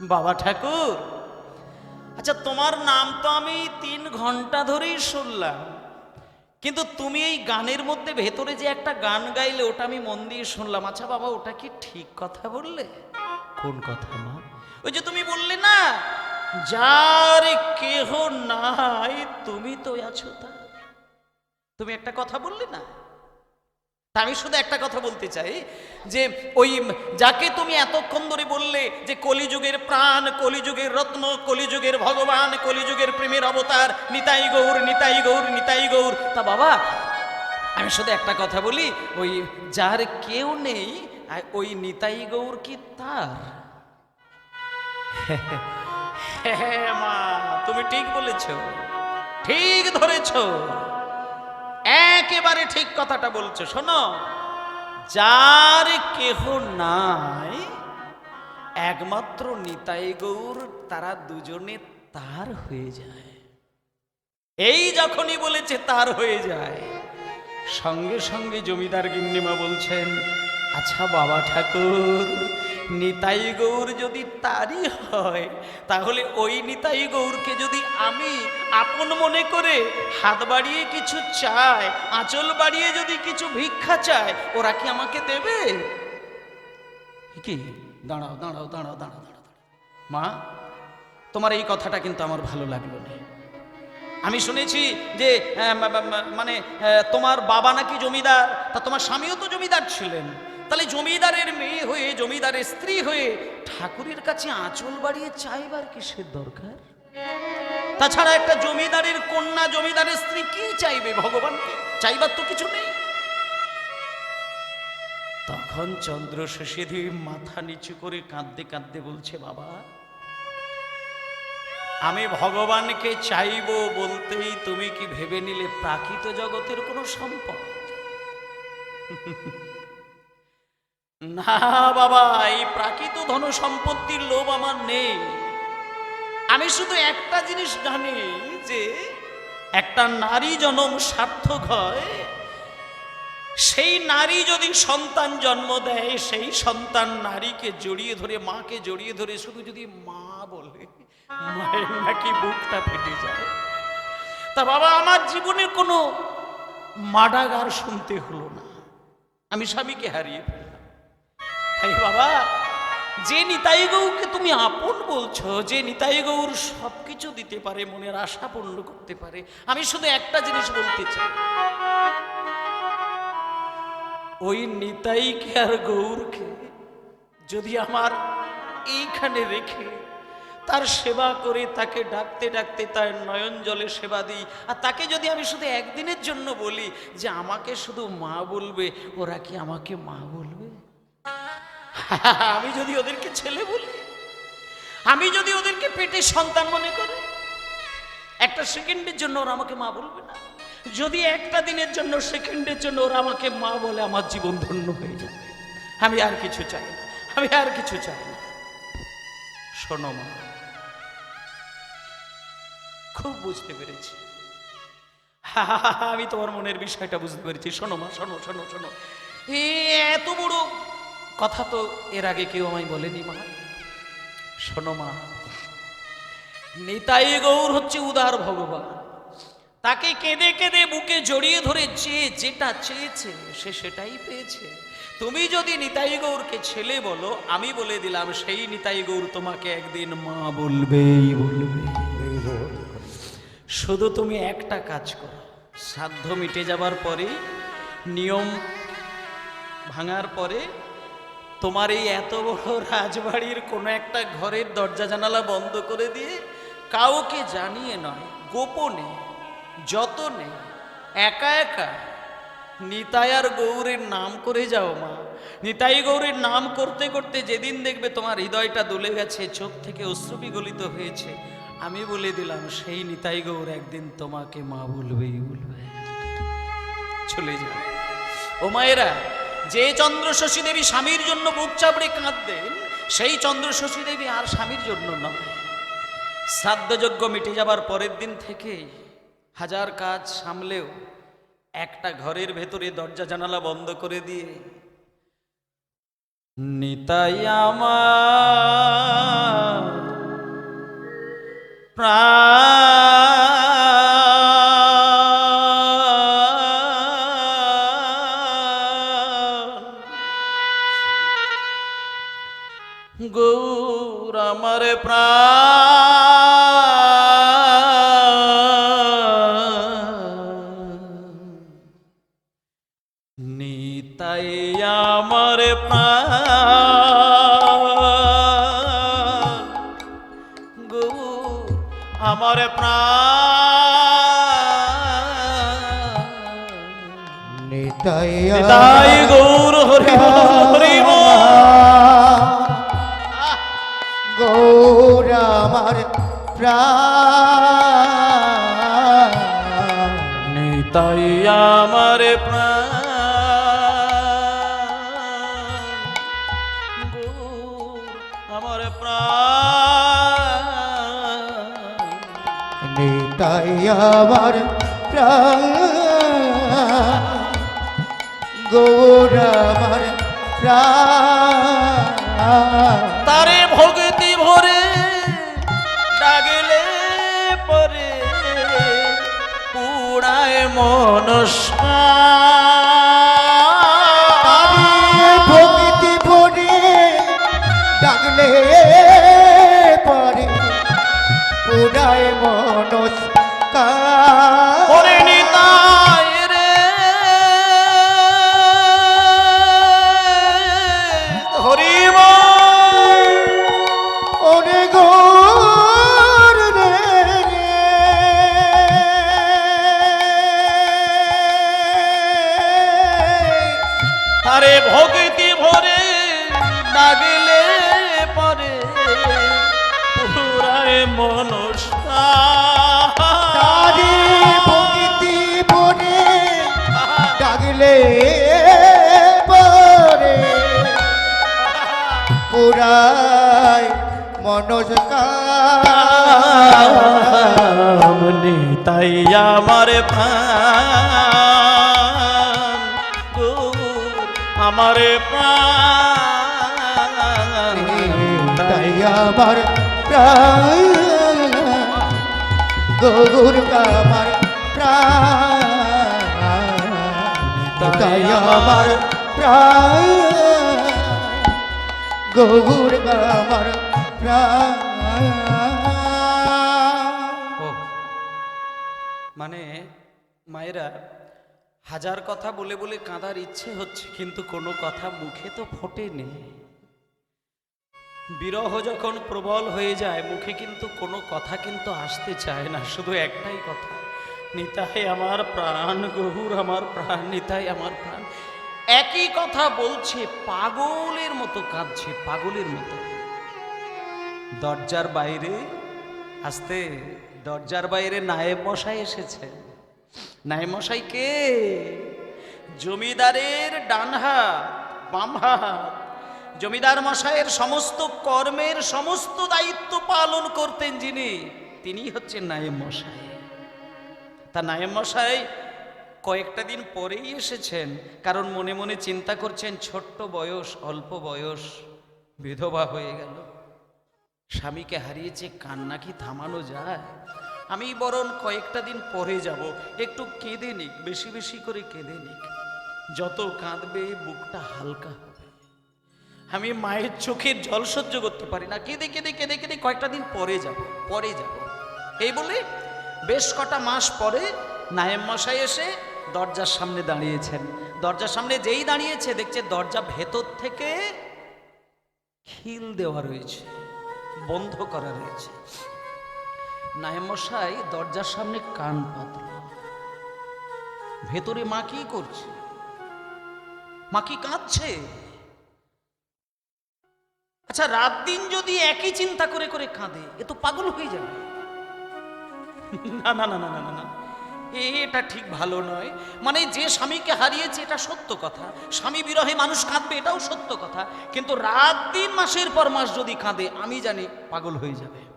বাবা ঠাকুর। আচ্ছা তোমার নাম তো আমি তিন ঘণ্টা ধরেই শুনলাম। কিন্তু তুমি এই গানের মধ্যে ভেতরে যে একটা গান গাইলে ওটা আমি মন দিয়ে শুনলাম। আচ্ছা বাবা ওটা কি ঠিক কথা বললে? কোন কথা মা? ওই যে তুমি বললে না যার কেহ নাই তুমি তো আছো তা তুমি একটা কথা বললে না? তা আমি শুধু একটা কথা বলতে চাই, যে ওই যাকে তুমি এতক্ষণ ধরে বললে যে কলিযুগের প্রাণ, কলিযুগের রত্ন, কলিযুগের ভগবান, কলিযুগের প্রেমের অবতার, নিতাই গৌর নিতাই গৌর নিতাই গৌর। তা বাবা, আমি শুধু একটা কথা বলি, ওই যার কেউ নেই ওই নিতাই গৌর কি তার? হ্যাঁ মা, তুমি ঠিক বলেছ, ঠিক ধরেছো। একেবারে ঠিক কথাটা বলছো, শোনো। যার কেহ নাই, একমাত্র নিতাই গৌর, তারা দুজনে তার হয়ে যায়। এই যখনই বলেছে তার হয়ে যায়, সঙ্গে সঙ্গে জমিদার গিন্নিমা বলছেন আচ্ছা বাবা ঠাকুর নিতাই গৌর যদি তারই হয়, তাহলে ওই নিতাই গৌরকে যদি আমি আপন মনে করে হাত বাড়িয়ে কিছু চাই, আঁচল বাড়িয়ে যদি কিছু ভিক্ষা চায় ওরা কি আমাকে দেবে? কি? দাঁড়াও দাঁড়াও দাঁড়াও দাঁড়াও দাঁড়াও। মা, তোমার এই কথাটা কিন্তু আমার ভালো লাগল না। আমি শুনেছি যে মানে তোমার বাবা নাকি জমিদার, তা তোমার স্বামীও তো জমিদার ছিলেন। তাহলে জমিদারের মেয়ে হয়ে, জমিদারের স্ত্রী হয়ে ঠাকুরের কাছে আঁচল বাড়িয়ে চাইবার কিসের দরকার? তাছাড়া একটা জমিদারের কন্যা, জমিদারের স্ত্রী কি চাইবে ভগবানকে? চাইবার তো কিছু নেই। তখন চন্দ্র শেষেধি মাথা নিচু করে কাঁদতে কাঁদতে বলছে, বাবা, আমি ভগবানকে চাইব বলতেই তুমি কি ভেবে নিলে প্রাকৃত জগতের কোনো সম্পদ? না বাবা, এই প্রাকৃত ধন সম্পত্তির লোভ আমার নেই। আমি শুধু একটা জিনিস জানি যে, একটা নারী জনম সার্থক হয়, সেই নারী যদি সন্তান জন্ম দেয়, সেই সন্তান নারীকে জড়িয়ে ধরে, মাকে জড়িয়ে ধরে, শুধু যদি মা বলে, মায়ের নাকি বুকটা ফেটে যায়। তা বাবা, আমার জীবনে কোনো মাডাগার শুনতে হলো না। আমি স্বামীকে হারিয়ে তাই বাবা, যে নিতাই গৌকে তুমি আপন বলছো, যে নিতাই গৌর সব কিছু দিতে পারে, মনের আশা পূর্ণ করতে পারে, আমি শুধু একটা জিনিস বলতে চাই। ওই নিতাইকে আর গৌরকে যদি আমার এইখানে রেখে তার সেবা করে, তাকে ডাকতে ডাকতে তার নয়ন জলে সেবা দিই, আর তাকে যদি আমি শুধু একদিনের জন্য বলি যে আমাকে শুধু মা বলবে, ওরা কি আমাকে মা বলবে? আমি যদি ওদেরকে ছেলে বলি, আমি যদি ওদেরকে পেটে সন্তান মনে করে, একটা সেকেন্ডের জন্য ওরা আমাকে মা বলবে না। যদি একটা দিনের জন্য, সেকেন্ডের জন্য ওরা আমাকে মা বলে, আমার জীবন ধন্য হয়ে যাবে। আমি আর কিছু চাই না, আমি আর কিছু চাই না। শোনো মা, খুব বুঝতে পেরেছি। আমি তোমার মনের বিষয়টা বুঝতে পেরেছি। শোনো মা, শোনো শোনো শোনো। এত বড় কথা তো এর আগে কেউ আমায় বলেনি, মা। শোনো, মা। নিতাই গৌর হচ্ছে উদার ভগবান। তাকে কেঁদে কেঁদে বুকে জড়িয়ে ধরে যে যেটা চেয়েছে, সে সেটাই পেয়েছে। তুমি যদি নিতাই গৌরকে ছেলে বলো, আমি বলে দিলাম, সেই নিতাই গৌর তোমাকে একদিন মা বলবেই বলবে। শুধু তুমি একটা কাজ করো, সাধ্য মিটে যাবার পরে, নিয়ম ভাঙার পরে তোমার এই এত বড় রাজবাড়ির কোনো একটা ঘরের দরজা জানালা বন্ধ করে দিয়ে কাউকে জানিয়ে নয়, গোপনে, যতনে, একা একা। নিতাই আর গৌরের নাম করে যাও মা। নিতাই গৌরের নাম করতে করতে যেদিন দেখবে তোমার হৃদয়টা দুলে গেছে, চোখ থেকে অশ্রুপি গলিত হয়েছে। আমি বলে দিলাম, সেই নিতাই গৌর একদিন তোমাকে মা বলবেই বলবে। চলে যাবে ও মায়েরা যে চন্দ্রশশী দেবী স্বামীর জন্য বুক চাপড়ে কাঁদতেন সেই চন্দ্রশশী দেবী আর স্বামীর জন্য নয়। শ্রাদ্ধযজ্ঞ মিটে যাবার পরের দিন থেকে হাজার কাজ সামলেও একটা ঘরের ভেতরে দরজা জানালা বন্ধ করে দিয়ে, নিতাই আমার প্রাণ নিতাই গৌর হরি হরি। গৌর আমার প্রাণ। নিতাই আমার প্রাণ। আমার প্রাণ। নিতাই আমার প্রাণ। গৌর আমার তারে ভগতি ভরে ডাগলে পরে পুরায় মনসা মনস্কার তাই আমার প্রাণ। আমার প্রাণ। তাই আমার প্রাণ। গৌর আমার প্রাণ। তাই আমার প্রাণ। গৌর আমার মানে মায়েরা, হাজার কথা বলে বলে কাঁদার ইচ্ছে হচ্ছে, কিন্তু কোনো কথা মুখে তো ফোটেনি বিরহ যখন প্রবল হয়ে যায়, মুখে কিন্তু কোনো কথা কিন্তু আসতে চায় না, শুধু একটাই কথা, নিতাই আমার প্রাণ, গহুর আমার প্রাণ, নিতাই আমার প্রাণ। একই কথা বলছে, পাগলের মতো কাঁদছে, পাগলের মতো। দরজার বাইরে, আসতে, দরজার বাইরে নায়েব মশাই এসেছে। নায়েব মশাই কে? জমিদারের ডান হাত, বাম হাত। জমিদার মশাইয়ের সমস্ত কর্মের সমস্ত দায়িত্ব পালন করতেন যিনি, তিনি হচ্ছেন নায়েব মশাই। তা নায়েব মশাই কয়েকটা দিন পরেই এসেছেন, কারণ মনে মনে চিন্তা করছেন, ছোট্ট বয়স, অল্প বয়স, বিধবা হয়ে গেল। স্বামীকে হারিয়েছে কান্না কি থামানো যায়? আমি বরং কয়েকটা দিন পরে যাব, একটু কেঁদে নিক, বেশি বেশি করে কেঁদে নিক। যত কাঁদবে, বুকটা হালকা হবে। আমি মায়ের চোখের জল সহ্য করতে পারি না। কেঁদে কেঁদে কেঁদে কেঁদে কয়েকটা দিন পরে যাব পরে যাব। এই বলে বেশ কটা মাস পরে নায়েম মশাই এসে দরজার সামনে দাঁড়িয়েছেন। দরজার সামনে যেই দাঁড়িয়েছে, দেখছে দরজা ভেতর থেকে খিল দেওয়া রয়েছে। বন্ধ করা রয়েছে। নায়মশাই দরজার সামনে কান পাতল ভেতরে মা কি করছে? মা কি কাঁদছে? আচ্ছা রাত দিন যদি একই চিন্তা করে করে কাঁদে, এ তো পাগল হয়ে যাবে। না না না না না না না। এটা ঠিক ভালো নয়। মানে যে স্বামীকে হারিয়েছে, এটা সত্য কথা। স্বামী বিরহে মানুষ কাঁদবে, এটাও সত্য কথা। কিন্তু রাত দিন মাসের পর মাস যদি কাঁদে, আমি জানি পাগল হয়ে যাবে।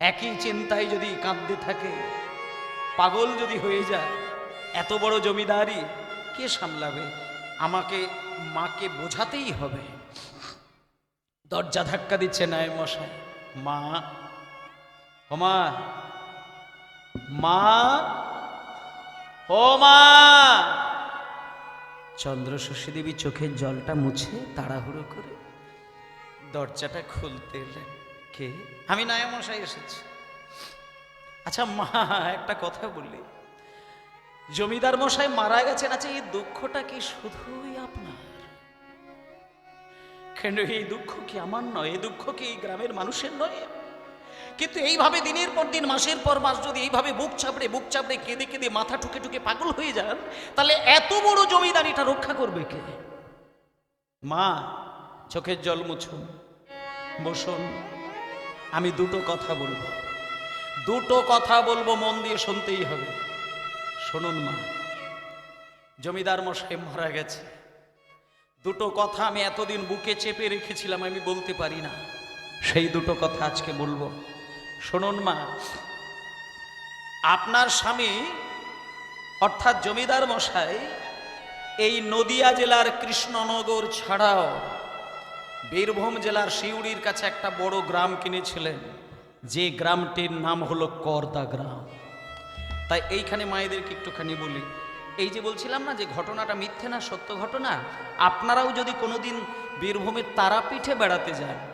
একই চিন্তায় যদি কাঁদতে থাকে, পাগল যদি হয়ে যায়, এত বড় জমিদারি কে সামলাবে? আমাকে মাকে বোঝাতেই হবে। দরজা ধাক্কা দিচ্ছে নায় মশাই। মা, ও মা? ও মা! চন্দ্রশশী দেবী চোখের জলটা মুছে তাড়াহুড়ো করে দরজাটা খুলতে এলেন। কে? আমি নায়ামশাই এসেছি। আচ্ছা মা একটা কথা বলি। জমিদার মশাই মারা গেছেন আচ্ছা এই দুঃখটা কি শুধুই আপনার? কেন এই দুঃখ কি আমার নয়? এই দুঃখ কি এই গ্রামের মানুষের নয়? কিন্তু এইভাবে দিনের পর দিন, মাসের পর মাস যদি এইভাবে বুক চাপড়ে বুক চাপড়ে কেঁদে কেঁদে মাথা ঠুকে ঠুকে পাগল হয়ে যান, তাহলে এত বড় জমিদারিটা রক্ষা করবে কে? মা, চোখের জল মুছুন, বসুন, আমি দুটো কথা বলব। দুটো কথা বলব, মন দিয়ে শুনতেই হবে। শুনুন মা, জমিদার মশাই মারা গেছে। দুটো কথা আমি এতদিন বুকে চেপে রেখেছিলাম, আমি বলতে পারি না। সেই দুটো কথা আজকে বলব। শুনুন মা, আপনার স্বামী, অর্থাৎ জমিদার মশাই, এই নদিয়া জেলার কৃষ্ণনগর ছাড়াও বীরভূম জেলার শিউড়ির কাছে একটা বড় গ্রাম কিনেছিলেন। যে গ্রামটির নাম হলো করদা গ্রাম। তাই এইখানে মায়েদেরকে একটুখানি বলি। এই যে বলছিলাম না যে ঘটনাটা মিথ্যে না, সত্য ঘটনা, আপনারাও যদি কোনোদিন বীরভূমের তারাপীঠে বেড়াতে যান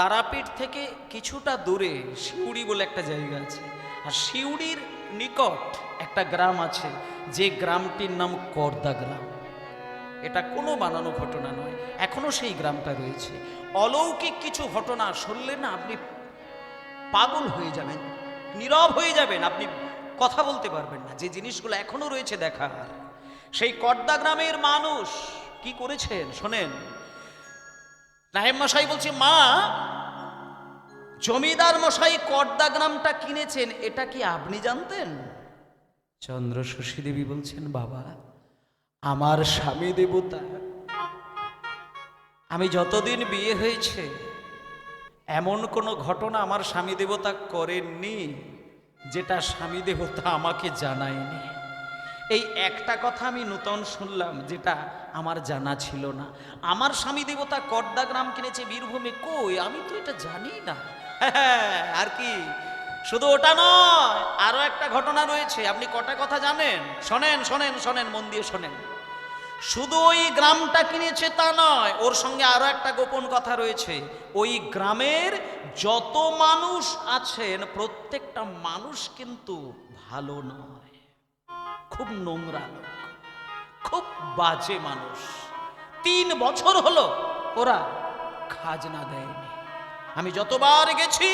তারাপীঠ থেকে কিছুটা দূরে শিউড়ি বলে একটা জায়গা আছে। আর শিউড়ির নিকট একটা গ্রাম আছে, যে গ্রামটির নাম করদা গ্রাম। এটা কোনো বানানো ঘটনা নয়, এখনও সেই গ্রামটা রয়েছে। অলৌকিক কিছু ঘটনা শুনলে না আপনি পাগল হয়ে যাবেন, নীরব হয়ে যাবেন, আপনি কথা বলতে পারবেন না। যে জিনিসগুলো এখনও রয়েছে দেখার, সেই কর্দা গ্রামের মানুষ কি করেছেন? শোনেন। নাহেম মশাই বলছে, মা, জমিদার মশাই কর্দা গ্রামটা কিনেছেন, এটা কি আপনি জানতেন? চন্দ্র শশী দেবী বলছেন, বাবা, আমার স্বামী দেবতা, আমি যতদিন বিয়ে হয়েছে, এমন কোনো ঘটনা আমার স্বামী দেবতা করেননি, যেটা স্বামী দেবতা আমাকে জানায়নি। এই একটা কথা আমি নূতন শুনলাম যেটা আমার জানা ছিল না। আমার স্বামী দেবতা কর্দা গ্রাম কিনেছে বীরভূমে কই? আমি তো এটা জানি না। হ্যাঁ, আর কি? শুধু ওটা নয় আরও একটা ঘটনা রয়েছে আপনি কটা কথা জানেন? শোনেন শোনেন শোনেন মন দিয়ে শোনেন। শুধু ওই গ্রামটা কিনেছে তা নয় ওর সঙ্গে আরও একটা গোপন কথা রয়েছে। ওই গ্রামের যত মানুষ আছেন প্রত্যেকটা মানুষ কিন্তু ভালো নয়। খুব নোংরা লোক, খুব বাজে মানুষ। তিন বছর হলো ওরা খাজনা দেয়নি। আমি যতবার গেছি,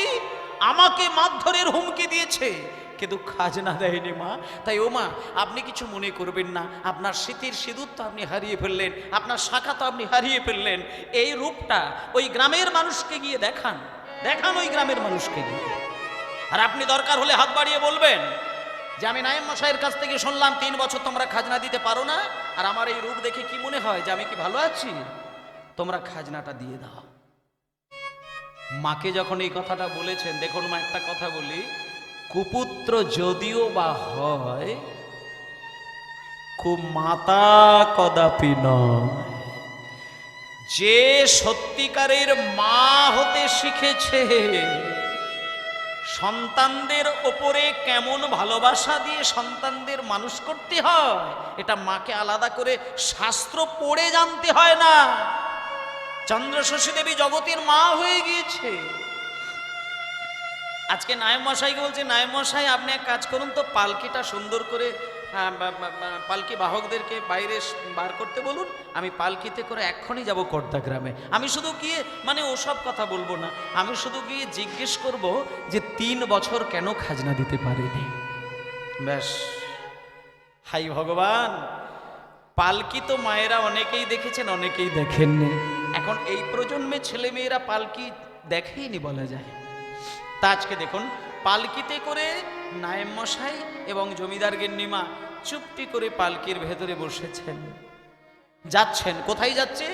আমাকে মারধরের হুমকি দিয়েছে, কিন্তু খাজনা দেয়নি মা। তাই ও মা, আপনি কিছু মনে করবেন না। আপনার স্মৃতির সিঁদুর তো আপনি হারিয়ে ফেললেন, আপনার শাখা তো আপনি হারিয়ে ফেললেন। এই রূপটা ওই গ্রামের মানুষকে গিয়ে দেখান। দেখান ওই গ্রামের মানুষকে গিয়ে। আর আপনি দরকার হলে হাত বাড়িয়ে বলবেন যে আমি নায়েম মশাইয়ের কাছ থেকে শুনলাম, তিন বছর তোমরা খাজনা দিতে পারো না? আর আমার এই রূপ দেখে কি মনে হয় যে আমি কি ভালো আছি? তোমরা খাজনাটা দিয়ে দাও। মাকে যখন এই কথাটা বলেছেন, দেখুন মা, একটা কথা বলি, কুপুত্র যদিও বা হয় খুব মাতা কদাপি যে সত্যিকারের মা হতে শিখেছে সন্তানদের ওপরে কেমন ভালোবাসা দিয়ে সন্তানদের মানুষ করতে হয়, এটা মাকে আলাদা করে শাস্ত্র পড়ে জানতে হয় না। চন্দ্র শশী দেবী জগতের মা হয়ে গিয়েছে। আজকে নায়ম মশাইকে বলছে নায়ম মশাই, আপনি এক কাজ করুন তো পালকিটা সুন্দর করে পালকি বাহকদেরকে বাইরে বার করতে বলুন, আমি পালকিতে করে এক্ষুনি যাব কর্দা গ্রামে। আমি শুধু গিয়ে মানে ওসব কথা বলব না, আমি শুধু গিয়ে জিজ্ঞেস করব যে তিন বছর কেন খাজনা দিতে পারেনি? ব্যাস, হাই ভগবান, পালকি তো মায়েরা অনেকেই দেখেছেন, অনেকেই দেখেননি। এখন এই প্রজন্মে ছেলে মেয়েরা পালকি দেখেইনি বলা যায়। তা আজকে দেখুন, পালকিতে করে নায়েম মশাই এবং জমিদার গিন্নিমা চুপটি করে পালকির ভেতরে বসেছেন। যাচ্ছেন, কোথায় যাচ্ছে?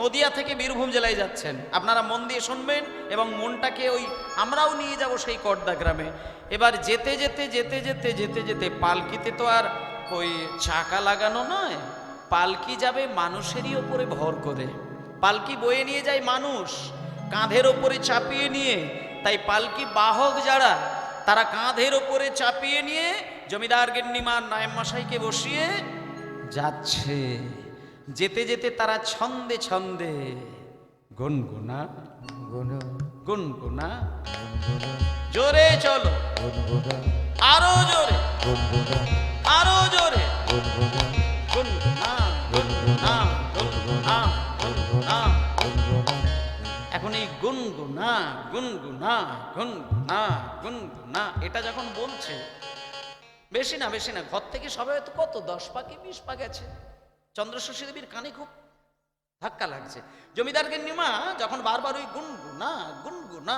নদিয়া থেকে বীরভূম জেলায় যাচ্ছেন। আপনারা মন দিয়ে শুনবেন এবং মনটাকে ওই আমরাও নিয়ে যাব সেই কর্দা গ্রামে। এবার যেতে যেতে যেতে যেতে যেতে যেতে পালকিতে তো আর ওই চাকা লাগানো নয়, পালকি যাবে মানুষেরই ওপরে ভর করে। পালকি বয়ে নিয়ে যায় মানুষ, কাঁধের ওপরে চাপিয়ে নিয়ে তাই পালকি বাহক যারা তারা কাঁধের ওপরে চাপিয়ে নিয়ে জমিদার গিন্নিমা নায়েম মশাইকে বসিয়ে যাচ্ছে। যেতে যেতে তারা ছন্দে ছন্দে গুনগুনা গুনগুনা গুনগুনা গুনগুনা জোরে চলো। আরও জোরে। আরও জোরে। গুনগুনা গুনগুনা গুনগুনা গুনগুনা। এটা যখন বলছে, বেশি না বেশি না, ঘর থেকে সবাই হয়তো কত? দশ পাকে, বিশ পা গেছে চন্দ্রশশী দেবীর কানে খুব ধাক্কা লাগছে। জমিদারকে নিমা যখন বারবার ওই গুনগুনা গুনগুনা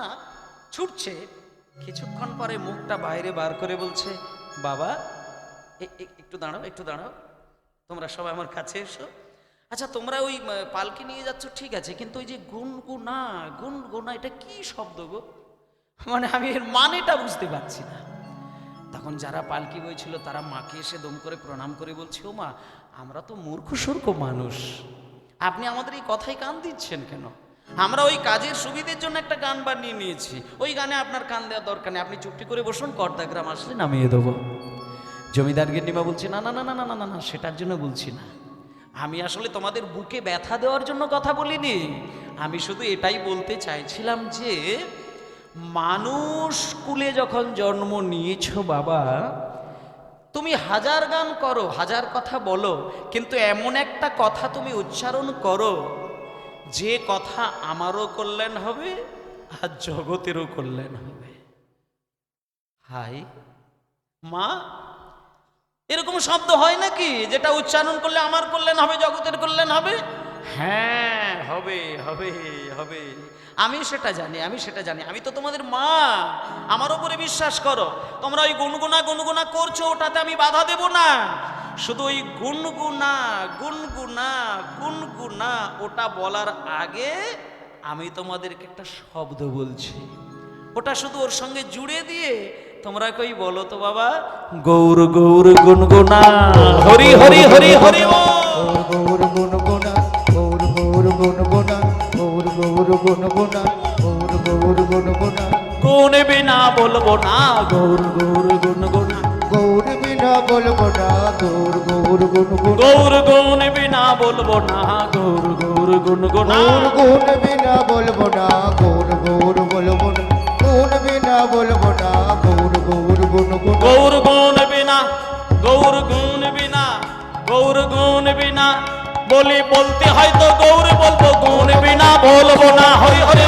ছুটছে, কিছুক্ষণ পরে মুখটা বাইরে বার করে বলছে, বাবা একটু দাঁড়াও একটু দাঁড়াও। তোমরা সবাই আমার কাছে এসো। আচ্ছা তোমরা ওই পালকি নিয়ে যাচ্ছ, ঠিক আছে, কিন্তু ওই যে গুনগুনা গুনগুনা, এটা কি শব্দ গো? মানে আমি এর মানেটা বুঝতে পারছি না। তখন যারা পালকি বইছিল, তারা মাকে এসে দম করে প্রণাম করে বলছে, ও মা, আমরা তো মূর্খ সূর্খ মানুষ। আপনি আমাদের এই কথায় কান দিচ্ছেন কেন? আমরা ওই কাজের সুবিধের জন্য একটা গান বানিয়ে নিয়েছি। ওই গানে আপনার কান দেওয়ার দরকার নেই। আপনি চুপটি করে বসুন কর্দাগ্রাম আসলে নামিয়ে দেবো। জমিদার গেন্ডিমা বলছে না না না না না না না, সেটার জন্য বলছি না। আমি আসলে তোমাদের বুকে ব্যথা দেওয়ার জন্য কথা বলিনি। আমি শুধু এটাই বলতে চাইছিলাম যে, মানুষ কুলে যখন জন্ম নিয়েছ বাবা, তুমি হাজার গান করো, হাজার কথা বলো, কিন্তু এমন একটা কথা তুমি উচ্চারণ করো, যে কথা আমারও কল্যাণ হবে আর জগতেরও কল্যাণ হবে। হাই, মা এরকম শব্দ হয় নাকি? যেটা উচ্চারণ করলে আমার কল্যাণ হবে জগতের কল্যাণ হবে? হ্যাঁ হবে হবে হবে। আমি সেটা জানি আমি সেটা জানি। আমি তো তোমাদের মা। আমার উপরে বিশ্বাস করো। তোমরা ওই গুনগুনা গুনগুনা করছ ওটাতে আমি বাধা দেব না। শুধু ওই গুনগুনা গুনগুনা গুনগুনা ওটা বলার আগে আমি তোমাদেরকে একটা শব্দ বলছি। ওটা শুধু ওর সঙ্গে জুড়ে দিয়ে তোমরা কই বলো তো বাবা? গৌর গৌর গুনগুনা। হরি হরি হরি হরি। গৌর গুনগুনা গৌর গৌর গুনগুনা গৌর গৌর গুনগুনা গৌর গৌর গুনগুনা। গুণ বিনা বলব না। গৌর গৌর গুনগুনা গৌর বিনা বলব না। গৌর গৌর গুনগুনা গৌর গুণ বিনা বলব না। গৌর গৌর গুনগুনা। গৌর গুণ বিনা বলব না। বলি বলতে হয়তো গৌর বলব গুণ বিনা বলব না হরি হরে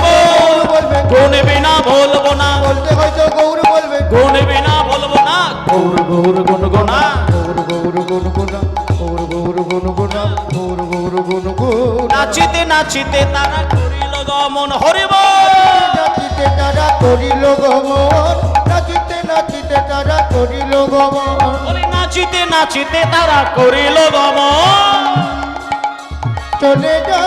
গুণ বিনা বলব না। বলতে হয়তো গৌর বলবে। গুণ বিনা বলব না। গৌর গৌর গুনগুনা গৌর গৌর গুনগুনা গৌর গৌর গুনগুনা গৌর গৌর গুনগুনা নাচিতে নাচিতে তারা করিল গমন হরি বল। নাচিতে তারা করিল গমন। নাচিতে নাচিতে তারা করিল গমন। নাচিতে নাচিতে তারা করিল গমন। চলে যা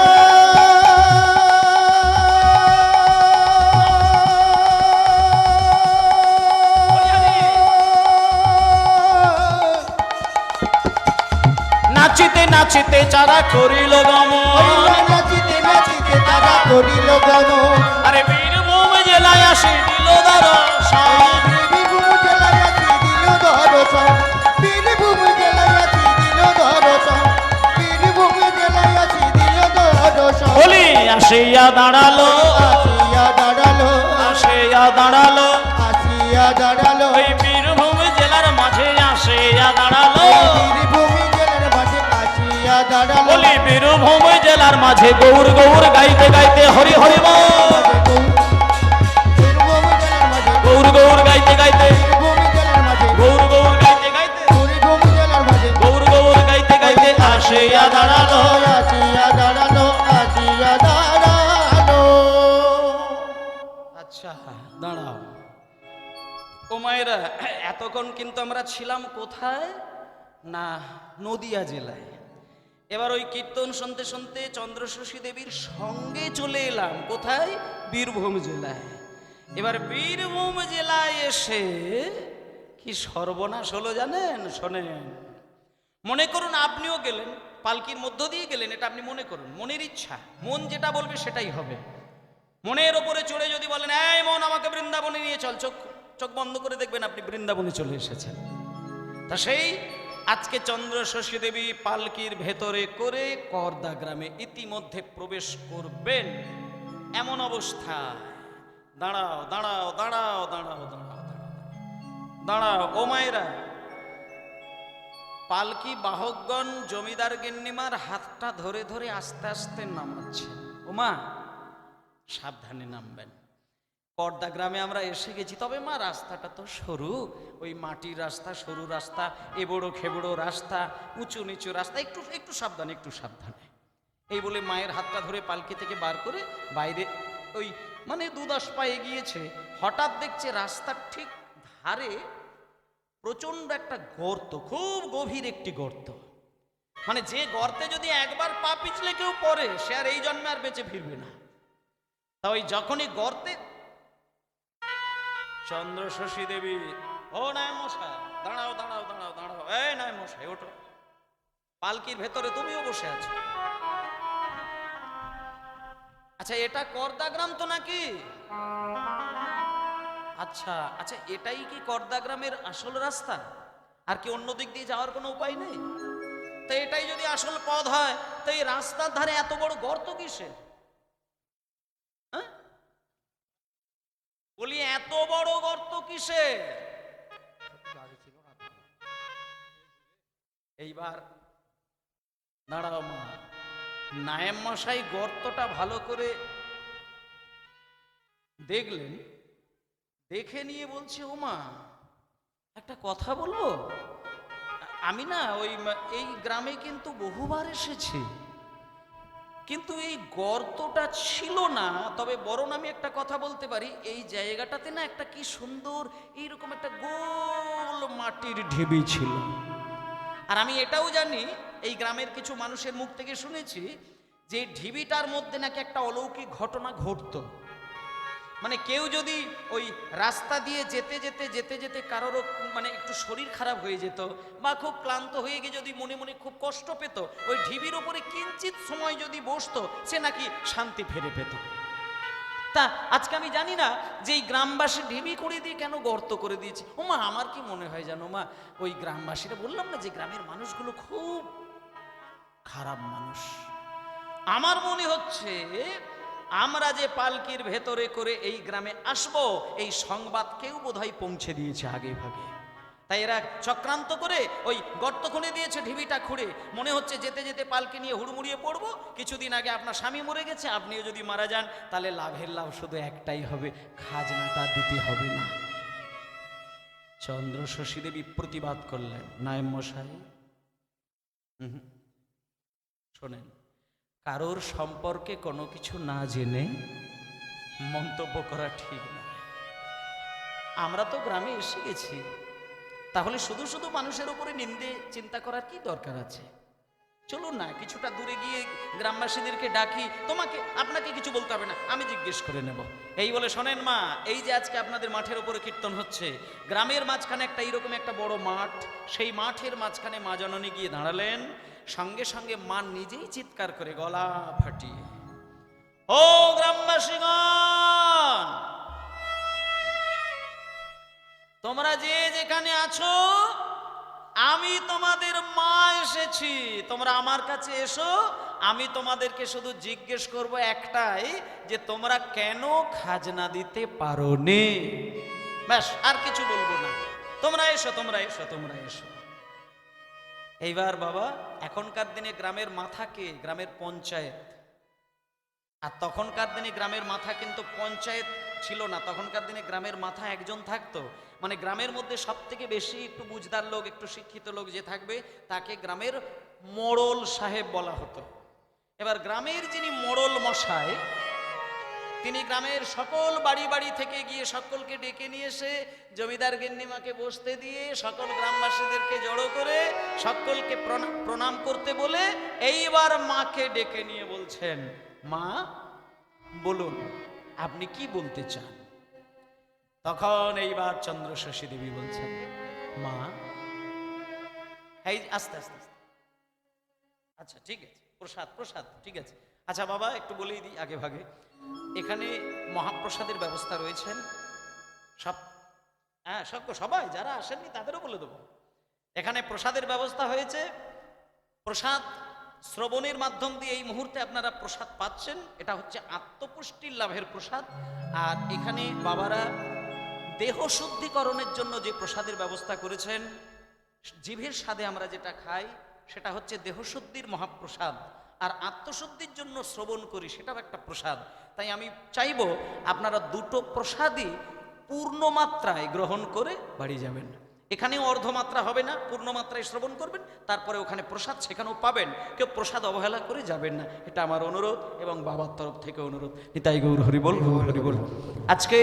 নাচিতে নাচিতে তারা করিল গমন নাচিতে নাচিতে তারা করিল গমন আরে বীরভূম জেলায় আসি দিল দর্শন বীরভূম জেলায় আছি দিল দর্শন বীরভূম বলি আসিয়া দাঁড়াল আসিয়া দাঁড়াল আসিয়া দাঁড়াল। আসিয়া দাঁড়াল। ওই বীরভূম জেলার মাঝে আসিয়া দাঁড়াল। বীরভূমি জেলার মাঝে আসিয়া দাঁড়াল। বলি বীরভূম জেলার মাঝে গৌর গৌর গাইতে গাইতে হরি হরি বল। বীরভূমি জেলার মাঝে গৌর গৌর গাইতে গাইতে। মায়েরা এতক্ষণ কিন্তু আমরা ছিলাম কোথায়? না, নদিয়া জেলায়। এবার ওই কীর্তন শুনতে শুনতে চন্দ্রশশী দেবীর সঙ্গে চলে এলাম কোথায়? বীরভূম জেলায়। এবার বীরভূম জেলায় এসে কি সর্বনাশ হলো জানেন? শোনেন। মনে করুন আপনিও গেলেন, পালকির মধ্য দিয়ে গেলেন, এটা আপনি মনে করুন। মনের ইচ্ছা, মন যেটা বলবে সেটাই হবে। মনের ওপরে চড়ে যদি বলেন, এই মন আমাকে বৃন্দাবনে নিয়ে চল চোখ চোখ বন্ধ করে দেখবেন আপনি বৃন্দাবনে চলে এসেছেন। তা সেই আজকে চন্দ্র শশী দেবী পালকির ভেতরে করে করদা গ্রামে ইতিমধ্যে প্রবেশ করবেন। এমন অবস্থা দাঁড়াও দাঁড়াও দাঁড়াও দাঁড়াও দাঁড়াও। দাঁড়াও, ও মায়েরা। পালকি বাহকগণ জমিদার গিন্নিমার হাতটা ধরে ধরে আস্তে আস্তে নামাচ্ছে। ওমা, সাবধানে নামবেন। পর্দা গ্রামে আমরা এসে গেছি, তবে মা, রাস্তাটা তো সরু। ওই মাটির রাস্তা, সরু রাস্তা, এবড়ো খেবড়ো রাস্তা, উঁচু নিচু রাস্তা, একটু একটু সাবধানে একটু সাবধানে। এই বলে মায়ের হাতটা ধরে পালকি থেকে বার করে বাইরে ওই মানে দু দশ পা এগিয়েছে হঠাৎ দেখছে রাস্তার ঠিক ধারে প্রচণ্ড একটা গর্ত, খুব গভীর একটি গর্ত। মানে যে গর্তে যদি একবার পা পিছলে কেউ পড়ে, সে আর এই জন্মে আর বেঁচে ফিরবে না। তা ওই যখনই গর্তে চন্দ্র শশী দেবী। ও নয় মশাই, দাঁড়াও দাঁড়াও দাঁড়াও দাঁড়াও। এই নয় মশাই, ওঠো। পালকির ভেতরে তুমিও বসে আছো। আচ্ছা এটা করদা গ্রাম তো নাকি? আচ্ছা আচ্ছা এটাই কি করদা গ্রামের আসল রাস্তা? আর কি অন্য দিক দিয়ে যাওয়ার কোনো উপায় নেই? তো এটাই যদি আসল পথ হয়, তো এই রাস্তার ধারে এত বড় গর্ত কিসের হ্যাঁ? বলি, এত বড় গর্ত কিসের? এইবার দাঁড়াও মা, নায়েম মশাই গর্তটা ভালো করে দেখলেন, দেখে নিয়ে বলছে ওমা একটা কথা বলব আমি না ওই এই গ্রামে কিন্তু বহুবার এসেছি। কিন্তু এই গর্তটা ছিল না, তবে বরং আমি একটা কথা বলতে পারি, এই জায়গাটাতে না একটা কি সুন্দর এইরকম একটা গোল মাটির ঢেবি ছিল। আর আমি এটাও জানি, এই গ্রামের কিছু মানুষের মুখ থেকে শুনেছি যে ঢিবিটার মধ্যে নাকি একটা অলৌকিক ঘটনা ঘটতো। মানে কেউ যদি ওই রাস্তা দিয়ে যেতে যেতে যেতে যেতে কারোরও মানে একটু শরীর খারাপ হয়ে যেত বা খুব ক্লান্ত হয়ে গিয়ে যদি মনে মনে খুব কষ্ট পেত, ওই ঢিবির ওপরে কিঞ্চিত সময় যদি বসতো, সে নাকি শান্তি ফিরে পেত। তা আজকে আমি জানি না যে এই গ্রামবাসী ঢিবি করে দিয়ে কেন গর্ত করে দিয়েছে। ওমা, আমার কি মনে হয় জানো মা, ওই গ্রামবাসীরা বললাম না যে গ্রামের মানুষগুলো খুব খারাপ মানুষ। আমার মনে হচ্ছে আমরা যে পালকির ভেতরে করে এই গ্রামে আসব, এই সংবাদ কেউ বোধহয় পৌঁছে দিয়েছে আগে ভাগে। তাই এরা চক্রান্ত করে ওই গর্ত খুঁড়ে দিয়েছে, ঢিবিটা খুঁড়ে। মনে হচ্ছে যেতে যেতে পালকি নিয়ে হুড়মুড়িয়ে পড়ব। কিছুদিন আগে আপনার স্বামী মরে গেছে, আপনিও যদি মারা যান, তাহলে লাভের লাভ শুধু একটাই হবে, খাজনাটা দিতে হবে না। চন্দ্র শশী দেবী প্রতিবাদ করলেন, নায়েম মশাই। শোনেন। কারোর সম্পর্কে কোনো কিছু না জেনে মন্তব্য করা ঠিক না। আমরা তো গ্রামে এসে গেছি। তাহলে শুধু শুধু মানুষের উপরে নিন্দে, চিন্তা করার কি দরকার আছে? চলুন না, কিছুটা দূরে গিয়ে গ্রামবাসীদেরকে ডাকি। তোমাকে, আপনাকে কিছু বলতে হবে না, আমি জিজ্ঞেস করে নেব। এই বলে, শোনেন মা, এই যে আজকে আপনাদের মাঠের উপরে কীর্তন হচ্ছে, গ্রামের মাঝখানে একটা, এইরকম একটা বড় মাঠ, সেই মাঠের মাঝখানে মা জননী গিয়ে দাঁড়ালেন। সঙ্গে সঙ্গে মা নিজেই চিৎকার করে গলা ফাটিয়ে, ও গ্রামবাসীগণ, তোমরা যে যেখানে আছো, আমি তোমাদের মা এসেছি। তোমরা আমার কাছে এসো, আমি তোমাদেরকে শুধু জিজ্ঞেস করব একটাই, যে তোমরা কেন খাজনা দিতে পারো নে ব্যাস, আর কিছু বলব না। তোমরা এসো তোমরা এসো তোমরা এসো। এইবার বাবা, এখনকার দিনে গ্রামের মাথা কে? গ্রামের পঞ্চায়েত। আর তখনকার দিনে গ্রামের মাথা কিন্তু পঞ্চায়েত ছিল না। তখনকার দিনে গ্রামের মাথা একজন থাকতো। মানে গ্রামের মধ্যে সব থেকে বেশি একটু বুঝদার লোক, একটু শিক্ষিত লোক যে থাকবে, তাকে গ্রামের মোড়ল সাহেব বলা হতো। এবার গ্রামের যিনি মোড়ল মশাই তিনি গ্রামের সকল বাড়ি বাড়ি থেকে গিয়ে সকলকে ডেকে নিয়ে এসে জমিদার গিন্নিমাকে বসতে দিয়ে সকল গ্রামবাসীদেরকে জড়ো করে সকলকে প্রণাম করতে বলে এইবার মাকে ডেকে নিয়ে বলছেন, মা, বলুন, আপনি কি বলতে চান? তখন এইবার চন্দ্র শশী দেবী বলছেন, মা, এই, আস্তে আস্তে আস্তে। আচ্ছা ঠিক আছে, প্রসাদ প্রসাদ, ঠিক আছে। আচ্ছা বাবা, একটু বলেই দিই আগে ভাগে। এখানে মহাপ্রসাদের ব্যবস্থা রয়েছেন সব হ্যাঁ সব সবাই, যারা আসেননি তাদেরও বলে দেবো। এখানে প্রসাদের ব্যবস্থা হয়েছে। প্রসাদ শ্রবণের মাধ্যম দিয়ে এই মুহূর্তে আপনারা প্রসাদ পাচ্ছেন। এটা হচ্ছে আত্মপুষ্টির লাভের প্রসাদ। আর এখানে বাবারা দেহ শুদ্ধিকরণের জন্য যে প্রসাদের ব্যবস্থা করেছেন, জিভের স্বাদে আমরা যেটা খাই, সেটা হচ্ছে দেহশুদ্ধির মহাপ্রসাদ। আর আত্মশুদ্ধির জন্য শ্রবণ করি, সেটাও একটা প্রসাদ। তাই আমি চাইব আপনারা দুটো প্রসাদই পূর্ণ মাত্রায় গ্রহণ করে বাড়ি যাবেন। এখানেও অর্ধমাত্রা হবে না পূর্ণ মাত্রায় শ্রবণ করবেন, তারপরে ওখানে প্রসাদ সেখানেও পাবেন। কেউ প্রসাদ অবহেলা করে যাবেন না, এটা আমার অনুরোধ এবং বাবার তরফ থেকে অনুরোধ। নিতাই গৌর হরিবল গৌর হরিবল আজকে